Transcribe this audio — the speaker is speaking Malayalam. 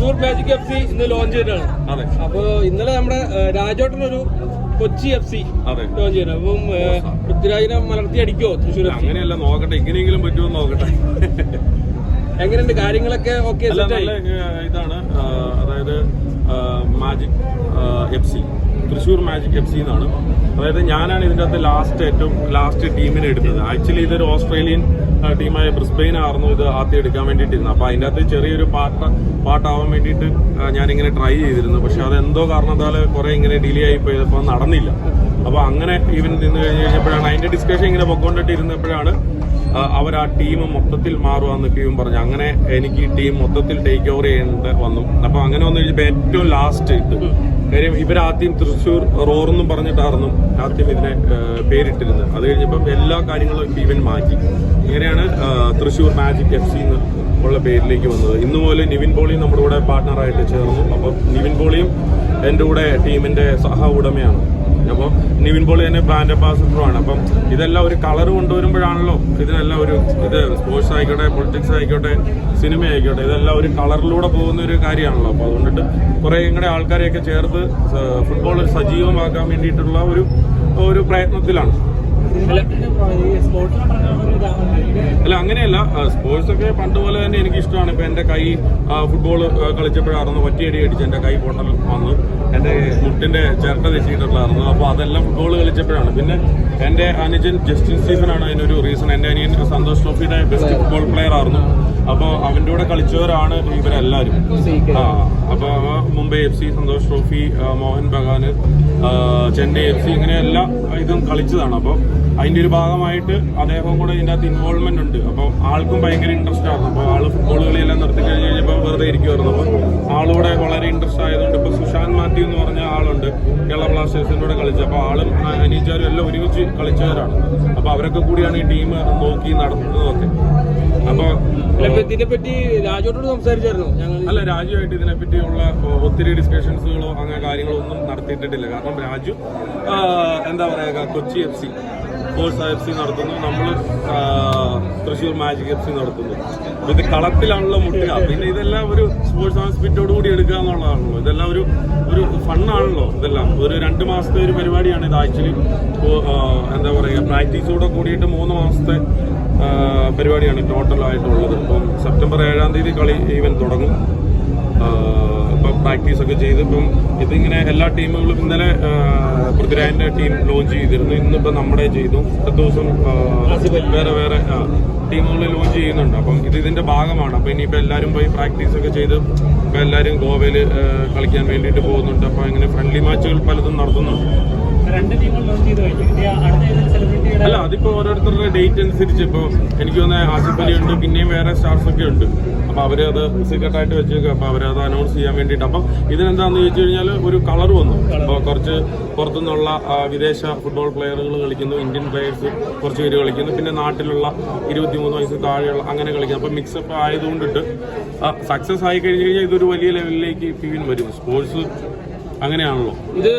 തൃശൂർ മാജിക് എഫ് സി ഇന്ന് ലോഞ്ച് ചെയ്തിട്ടാണ് അപ്പൊ ഇന്നലെ നമ്മുടെ രാജോട്ടൻ ഒരു കൊച്ചി എഫ് സി ലോഞ്ച് ചെയ്യണം അപ്പം പൃഥ്വിരാജിനെ മലർത്തി അടിക്കോ തൃശ്ശൂർ അങ്ങനെയല്ല നോക്കട്ടെ. ഇങ്ങനെയെങ്കിലും പറ്റുമോ നോക്കട്ടെ. എങ്ങനെയുണ്ട് കാര്യങ്ങളൊക്കെ? ഓക്കെ ഇതാണ്. അതായത് magic F C Thrissur magic F C എന്നാണ്. അതായത് ഞാനാണ് ഇതിന്റെ അകത്ത് ലാസ്റ്റ് ഏറ്റവും ലാസ്റ്റ് ടീമിനെ എടുത്തത്. ആക്ച്വലി ഇതൊരു ഓസ്ട്രേലിയൻ ടീമായ ബ്രിസ്ബെയിൻ ആയിരുന്നു ഇത് ആദ്യം എടുക്കാൻ വേണ്ടിയിട്ടിരുന്നു അപ്പോൾ അതിന്റെ അകത്ത് ചെറിയൊരു പാട്ട് പാട്ടാവാൻ വേണ്ടിയിട്ട് ഞാനിങ്ങനെ ട്രൈ ചെയ്തിരുന്നു. പക്ഷെ അതെന്തോ കാരണത്താൽ കുറേ ഇങ്ങനെ ഡിലേ ആയി പോയപ്പോൾ നടന്നില്ല. അപ്പോൾ അങ്ങനെ ഈവൻ നിന്ന് കഴിഞ്ഞ് കഴിഞ്ഞപ്പോഴാണ് അതിന്റെ ഡിസ്കഷൻ ഇങ്ങനെ പൊക്കോണ്ടിട്ട് ഇരുന്നപ്പോഴാണ് അവർ ആ ടീം മൊത്തത്തിൽ മാറുക എന്നൊക്കെയും പറഞ്ഞു. അങ്ങനെ എനിക്ക് ഈ ടീം മൊത്തത്തിൽ ടേക്ക് ഓവർ ചെയ്യേണ്ട വന്നു. അപ്പൊ അങ്ങനെ വന്നു കഴിഞ്ഞപ്പോൾ ഏറ്റവും ലാസ്റ്റ് ഇത്. കാര്യം ഇവരാദ്യം തൃശ്ശൂർ റോറെന്നും പറഞ്ഞിട്ടായിരുന്നു ആദ്യം ഇതിനെ പേരിട്ടിരുന്നത്. അത് കഴിഞ്ഞപ്പോൾ എല്ലാ കാര്യങ്ങളും ഇവൻ മാറ്റി. ഇങ്ങനെയാണ് തൃശ്ശൂർ മാജിക് എഫ് സി എന്ന് ഉള്ള പേരിലേക്ക് വന്നത്. ഇന്ന് പോലെ നിവിൻ പോളിയും നമ്മുടെ കൂടെ പാർട്ട്ണറായിട്ട് ചേർന്നു. അപ്പം നിവിൻ പോളിയും എന്റെ കൂടെ ടീമിന്റെ സഹ ഉടമയാണ്. അപ്പോൾ നിവിൻ പോളി തന്നെ ബ്രാൻഡ് അംബാസിഡറും ആണ്. അപ്പം ഇതെല്ലാം ഒരു കളർ കൊണ്ടുവരുമ്പോഴാണല്ലോ ഇതിനെല്ലാം ഒരു ഇത് സ്പോർട്സ് ആയിക്കോട്ടെ പൊളിറ്റിക്സ് ആയിക്കോട്ടെ സിനിമ ആയിക്കോട്ടെ ഇതെല്ലാം ഒരു കളറിലൂടെ പോകുന്ന ഒരു കാര്യമാണല്ലോ. അപ്പോൾ അതുകൊണ്ടിട്ട് കുറേ ഇങ്ങനെ ആൾക്കാരെയൊക്കെ ചേർത്ത് ഫുട്ബോൾ സജീവമാക്കാൻ വേണ്ടിയിട്ടുള്ള ഒരു ഒരു പ്രയത്നത്തിലാണ്. അല്ല അങ്ങനെയല്ല. സ്പോർട്സ് ഒക്കെ പണ്ട് പോലെ തന്നെ എനിക്ക് ഇഷ്ടമാണ് ഇപ്പൊ എന്റെ കൈ ഫുട്ബോൾ കളിച്ചപ്പോഴായിരുന്നു ഒറ്റയടി അടിച്ച് എന്റെ കൈ പൊട്ടൽ വന്നു. എന്റെ മുട്ടിന്റെ ചിരട്ട തെറ്റിയിട്ടുള്ളായിരുന്നു അപ്പോൾ അതെല്ലാം ഫുട്ബോൾ കളിച്ചപ്പോഴാണ്. പിന്നെ എന്റെ അനുജൻ ജസ്റ്റിൻ സ്റ്റീഫനാണ് അതിനൊരു റീസൺ എന്റെ അനിയൻ സന്തോഷ് ട്രോഫിയുടെ ബെസ്റ്റ് ഫുട്ബോൾ പ്ലെയർ ആയിരുന്നു. അപ്പോൾ അവന്റെ കൂടെ കളിച്ചവരാണ് ഇവരെല്ലാവരും. ആ അപ്പൊ ആ Mumbai F C Santosh trophy Mohan ബഗാന് ചെന്നൈ എഫ് സി ഇങ്ങനെ എല്ലാ ഇതും കളിച്ചതാണ്. അപ്പോൾ അതിന്റെ ഒരു ഭാഗമായിട്ട് അദ്ദേഹം കൂടെ ഇതിന്റെ അകത്ത് ഇൻവോൾവ്മെന്റ് ഉണ്ട്. അപ്പോൾ ആൾക്കും ഭയങ്കര ഇൻട്രസ്റ്റ് ആയിരുന്നു. അപ്പോൾ ആൾ ഫുട്ബോൾ കളിയെല്ലാം നിർത്തി കഴിഞ്ഞ് കഴിഞ്ഞപ്പോൾ വെറുതെ ഇരിക്കുമായിരുന്നു അപ്പോൾ ആളുകൂടെ വളരെ ഇൻട്രസ്റ്റ് ആയതുകൊണ്ട് മാത്യു എന്ന് പറഞ്ഞ ആളുണ്ട്. കേരള ബ്ലാസ്റ്റേഴ്സിന്റെ കൂടെ കളിച്ചത് അപ്പോൾ ആളും അനീച്ചാരും എല്ലാം ഒരുമിച്ച് കളിച്ചവരാണ്. അപ്പോൾ അവരൊക്കെ കൂടിയാണ് ഈ ടീം നോക്കി നടത്തുന്നതൊക്കെ അപ്പോൾ ഇതിനെപ്പറ്റി രാജുവോട് സംസാരിച്ചായിരുന്നു? അല്ല രാജുവായിട്ട് ഇതിനെപ്പറ്റിയുള്ള ഒത്തിരി ഡിസ്കഷൻസുകളോ അങ്ങനെ കാര്യങ്ങളോ ഒന്നും നടത്തിയിട്ടില്ല. കാരണം രാജു എന്താ പറയുക Kochi F C. Force F C നടത്തുന്നു. നമ്മൾ തൃശ്ശൂർ മാജിക് എഫ് സി നടത്തുന്നു. അപ്പൊ ഇത് കളത്തിലാണല്ലോ മുട്ടുക. പിന്നെ ഇതെല്ലാം ഒരു സ്പോർട്സ് സ്പിറ്റോട് കൂടി എടുക്കുക എന്നുള്ളതാണല്ലോ. ഇതെല്ലാം ഒരു ഒരു ഫണ്ണാണല്ലോ ഇതെല്ലാം. ഒരു രണ്ട് മാസത്തെ ഒരു പരിപാടിയാണ് ഇത് ആക്ച്വലി. എന്താ പറയുക പ്രാക്ടീസോടെ കൂടിയിട്ട് മൂന്ന് മാസത്തെ പരിപാടിയാണ് ടോട്ടലായിട്ടുള്ളത്. അപ്പം സെപ്റ്റംബർ ഏഴാം തീയതി കളി ഈവൻ തുടങ്ങും. ഇപ്പം പ്രാക്ടീസ് ഒക്കെ ചെയ്ത് ഇപ്പം ഇതിങ്ങനെ എല്ലാ ടീമുകളും ഇന്നലെ പൃഥ്വിരാജിന്റെ ടീം ലോഞ്ച് ചെയ്തിരുന്നു. ഇന്നിപ്പോൾ നമ്മുടെ ചെയ്തു. അടുത്ത ദിവസം വേറെ വേറെ ടീമുകൾ ലോഞ്ച് ചെയ്യുന്നുണ്ട്. അപ്പം ഇത് ഇതിന്റെ ഭാഗമാണ്. അപ്പം ഇനിയിപ്പോൾ എല്ലാവരും പോയി പ്രാക്ടീസ് ഒക്കെ ചെയ്ത് ഇപ്പോൾ എല്ലാവരും ഗോവയിൽ കളിക്കാൻ വേണ്ടിയിട്ട് പോകുന്നുണ്ട്. അപ്പം ഇങ്ങനെ ഫ്രണ്ട്ലി മാച്ചുകൾ പലതും നടത്തുന്നുണ്ട്. രണ്ട് ടീമുകൾ ലോഞ്ച് ചെയ്ത് കഴിഞ്ഞു. അതിപ്പോ ഓരോരുത്തരുടെ ഡേറ്റ് അനുസരിച്ച് ഇപ്പോ എനിക്ക് തോന്നുന്ന ആസിഫ് അലി ഉണ്ട് പിന്നെയും വേറെ സ്റ്റാർസ് ഒക്കെ ഉണ്ട്. അപ്പൊ അവർ അത് സീക്രട്ട് ആയിട്ട് വെച്ചേക്കും അപ്പൊ അവരത് അനൗൺസ് ചെയ്യാൻ വേണ്ടിയിട്ട്. അപ്പം ഇതിനെന്താന്ന് ചോദിച്ചു കഴിഞ്ഞാൽ ഒരു കളർ വന്നു. അപ്പൊ കുറച്ച് പുറത്തുനിന്നുള്ള വിദേശ ഫുട്ബോൾ പ്ലെയറുകൾ കളിക്കുന്നു ഇന്ത്യൻ പ്ലെയേഴ്സ് കുറച്ച് പേര് കളിക്കുന്നു. പിന്നെ നാട്ടിലുള്ള ഇരുപത്തിമൂന്ന് വയസ്സ് താഴെയുള്ള അങ്ങനെ കളിക്കുന്നു. അപ്പൊ മിക്സപ്പ് ആയതുകൊണ്ടിട്ട് സക്സസ് ആയി കഴിഞ്ഞു കഴിഞ്ഞാൽ ഇതൊരു വലിയ ലെവലിലേക്ക് പിവിൻ വരും. സ്പോർട്സ് അങ്ങനെയാണല്ലോ. ഇത്